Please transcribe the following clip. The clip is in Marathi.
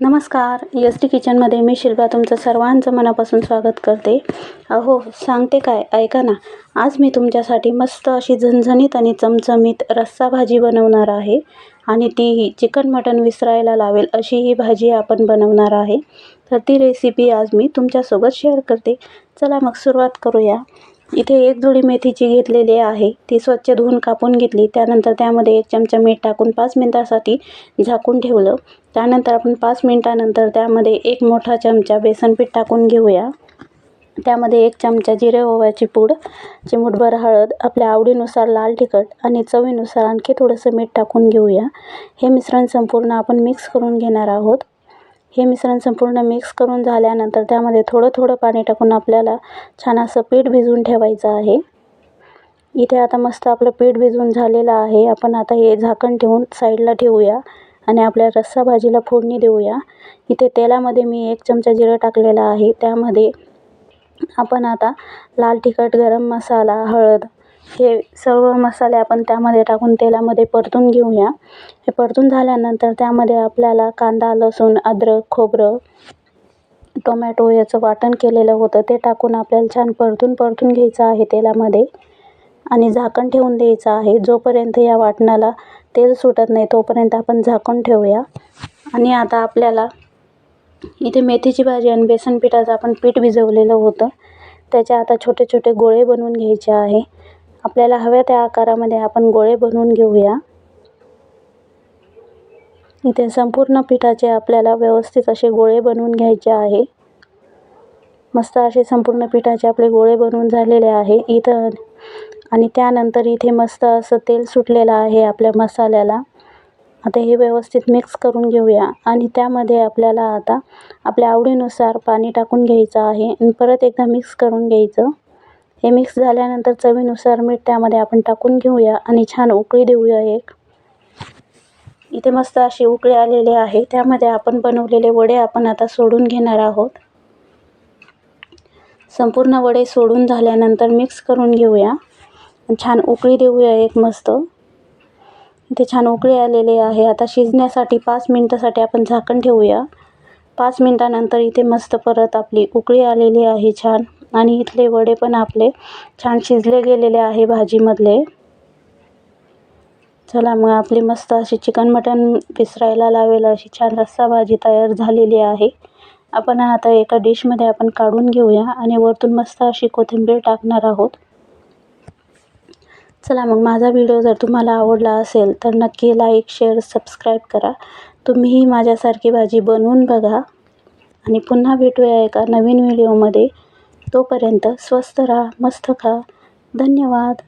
नमस्कार एस टी किचनमध्ये मी शिल्पा तुमचं सर्वांचं मनापासून स्वागत करते. अहो सांगते काय? ऐका ना. आज मी तुमच्यासाठी मस्त अशी झणझणीत आणि चमचमीत रस्सा भाजी बनवणार आहे आणि तीही चिकन मटण विसरायला लावेल अशी ही भाजी आपण बनवणार आहे. तर ती रेसिपी आज मी तुमच्यासोबत शेअर करते. चला मग सुरुवात करूया. इथे एक जुडी मेथीची घेतलेली आहे. ती स्वच्छ धुवून कापून घेतली. त्यानंतर त्यामध्ये एक चमचा मीठ टाकून पाच मिनटासाठी झाकून ठेवलं. त्यानंतर आपण पाच मिनटानंतर त्यामध्ये एक मोठा चमचा बेसनपीठ टाकून घेऊया. त्यामध्ये एक चमचा जिरे ओव्याची पूड चिमूटभर हळद आपल्या आवडीनुसार लाल तिखट आणि चवीनुसार आणखी थोडंसं मीठ टाकून घेऊया. हे मिश्रण संपूर्ण आपण मिक्स करून घेणार आहोत. हे मिश्रण संपूर्ण मिक्स करून झाल्यानंतर त्यामध्ये थोडं थोडं पाणी टाकून आपल्याला छान असं पीठ भिजवून ठेवायचं आहे. इथे आता मस्त आपलं पीठ भिजवून झालेलं आहे. आपण आता हे झाकण ठेवून साईडला ठेवूया आणि आपल्या रस्सा भाजीला फोडणी देऊया. इथे तेलामध्ये मी एक चमचा जिरं टाकलेला आहे. त्यामध्ये आपण आता लाल तिखट गरम मसाला हळद हे सर्व मसाले आपण त्यामध्ये टाकून तेलामध्ये परतून घेऊया. हे परतून झाल्यानंतर त्यामध्ये आपल्याला कांदा लसूण अद्रक खोबरं टोमॅटो याचं वाटण केलेलं होतं. ते टाकून आपल्याला छान परतून परतून घ्यायचं आहे तेलामध्ये आणि झाकण ठेवून द्यायचं आहे. जोपर्यंत या वाटणाला तेल सुटत नाही तोपर्यंत आपण झाकून ठेवूया. आणि आता आपल्याला इथे मेथीची भाजी आणि बेसन पिठाचं आपण पीठ भिजवलेलं होतं. त्याचे आता छोटे छोटे गोळे बनवून घ्यायचे आहे. आपल्याला हव्या त्या आकारामध्ये आपण गोळे बनवून घेऊया. इथे संपूर्ण पिठाचे आपल्याला व्यवस्थित असे गोळे बनवून घ्यायचे आहे. मस्त असे संपूर्ण पिठाचे आपले गोळे बनवून झालेले आहे इथं. आणि त्यानंतर इथे मस्त असं तेल सुटलेलं आहे आपल्या मसाल्याला. आता हे व्यवस्थित मिक्स करून घेऊया. आणि त्यामध्ये आपल्याला आता आपल्या आवडीनुसार पाणी टाकून घ्यायचं आहे. आणि परत एकदा मिक्स करून घ्यायचं. हे मिक्स झाल्यानंतर चवीनुसार मीठ त्यामध्ये आपण टाकून घेऊया आणि छान उकळी देऊया एक. इथे मस्त अशी उकळी आलेली आहे. त्यामध्ये आपण बनवलेले वडे आपण आता सोडून घेणार आहोत. संपूर्ण वडे सोडून झाल्यानंतर मिक्स करून घेऊया. छान उकळी देऊया एक मस्त. इथे छान उकळी आलेली आहे. आता शिजण्यासाठी पाच मिनटासाठी आपण झाकण ठेवूया. पाच मिनटानंतर इथे मस्त परत आपली उकळी आलेली आहे छान. आणि इथले वडे पण आपले छान शिजले गेलेले आहे भाजीमधले. चला मग आपली मस्त अशी चिकन मटन विसरायला लावेल अशी छान रस्सा भाजी तयार झालेली आहे. आपण आता एका डिशमध्ये आपण काढून घेऊया आणि वरतून मस्त अशी कोथिंबीर टाकणार आहोत. चला मग माझा व्हिडिओ जर तुम्हाला आवडला असेल तर नक्की लाईक शेअर सबस्क्राईब करा. तुम्हीही माझ्यासारखी भाजी बनवून बघा. आणि पुन्हा भेटूया एका नवीन व्हिडिओमध्ये तोपर्यंत स्वस्त राहा मस्त खा. धन्यवाद.